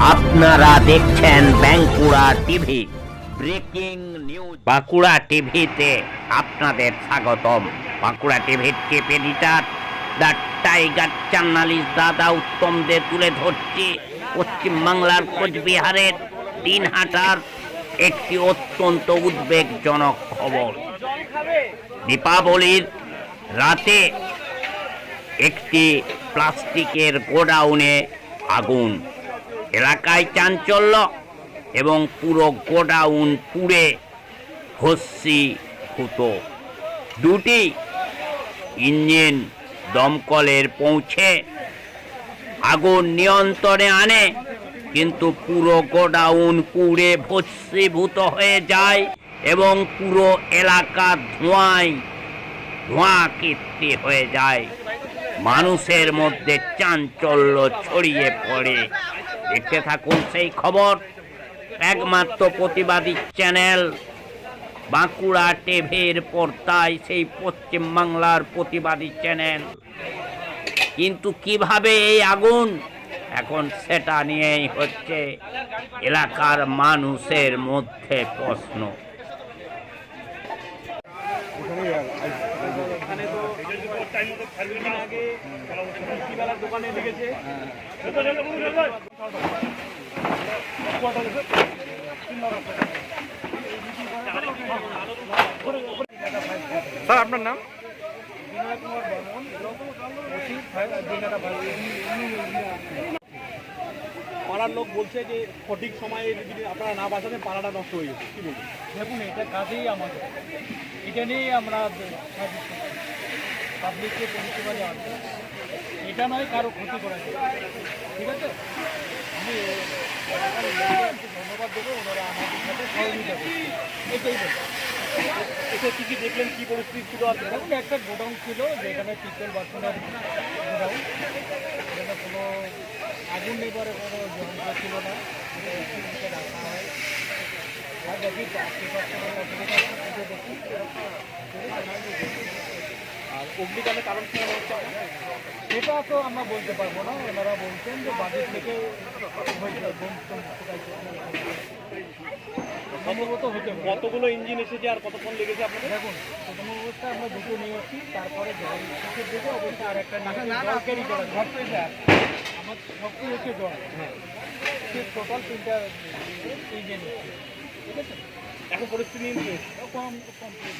আপনারা দেখছেন Bankura TV. Breaking news. Bankura টিভিতে আপনাদের স্বাগতম। বাঁকুড়া টিভির chief editor, the tiger journalist দাদা উত্তম দে তুলে ধরছি পশ্চিমবাংলার কোচবিহারের দিনহাটার একটি অত্যন্ত উদ্বেগজনক খবর। দীপাবলির রাতে একটি প্লাস্টিকের গোডাউনে আগুন। এলাকায় চাঞ্চল্য এবং পুরো গোডাউন পুড়ে ভস্যি হতো। দুটি ইঞ্জিন দমকলের পৌঁছে আগুন নিয়ন্ত্রণে আনে, কিন্তু পুরো গোডাউন পুড়ে ভস্মীভূত হয়ে যায় এবং পুরো এলাকা ধোঁয়ায় ধোঁয়া কীর্তি হয়ে যায়। মানুষের মধ্যে চাঞ্চল্য ছড়িয়ে পড়ে। দেখতে থাকুন সেই খবর। একমাত্র প্রতিবাদী চ্যানেল, বাঁকুড়া টিভির পর্দায় সেই পশ্চিম বাংলার প্রতিবাদী চ্যানেল। কিন্তু কীভাবে এই আগুন? এখন সেটা নিয়েই হচ্ছে এলাকার মানুষের মধ্যে প্রশ্ন। আগে দোকানে লেগেছে স্যার আপনার নাম? পাড়ার লোক বলছে যে সঠিক সময়ে যদি আপনারা না বাঁচাতে পাড়াটা নষ্ট হয়ে যাবে কি বলবেন? দেখুন এটা কাজেই আমাদের। এটা নিয়েই আমরা পাবলিককে পরিষেবা দেওয়ার জন্য। এটা নয় কারও ক্ষতি করা ঠিক আছে? আমি ধন্যবাদ দেবো, ওনারা আমাদের সাথে সহযোগিতা করছে এটাই এসে কি কি দেখলেন, কি পরিস্থিতি ছিল? দেখুন, একটা গোডাউন ছিল যেখানে পিতল বাসনের গোডাউন। যেখানে কোনো আগুন নেবারে কোনো যন্ত্র ছিল না। রাখা হয়। আর দেখি, আশেপাশে আমরা দেখে দেখি দেখি আর অগ্নিকাণ্ডের কারণ কি হচ্ছে? সেটা তো আমরা বলতে পারব না। ওনারা বলছেন যে বাজেট থেকে। সম্ভবত হতে কতগুলো ইঞ্জিন এসেছে আর কতক্ষণ লেগেছে আপনাদের? দেখুন প্রথম অবস্থায় আমরা দুটো নিয়ে আসছি তারপরে জল শেষের দিকে অবশ্যই আর একটা জল ক্যারি করা যায়। আমার সবটি হচ্ছে জল। হ্যাঁ। টোটাল তিনটা ইঞ্জিন ঠিক আছে? এখন পরিস্থিতি কম কমপ্লিট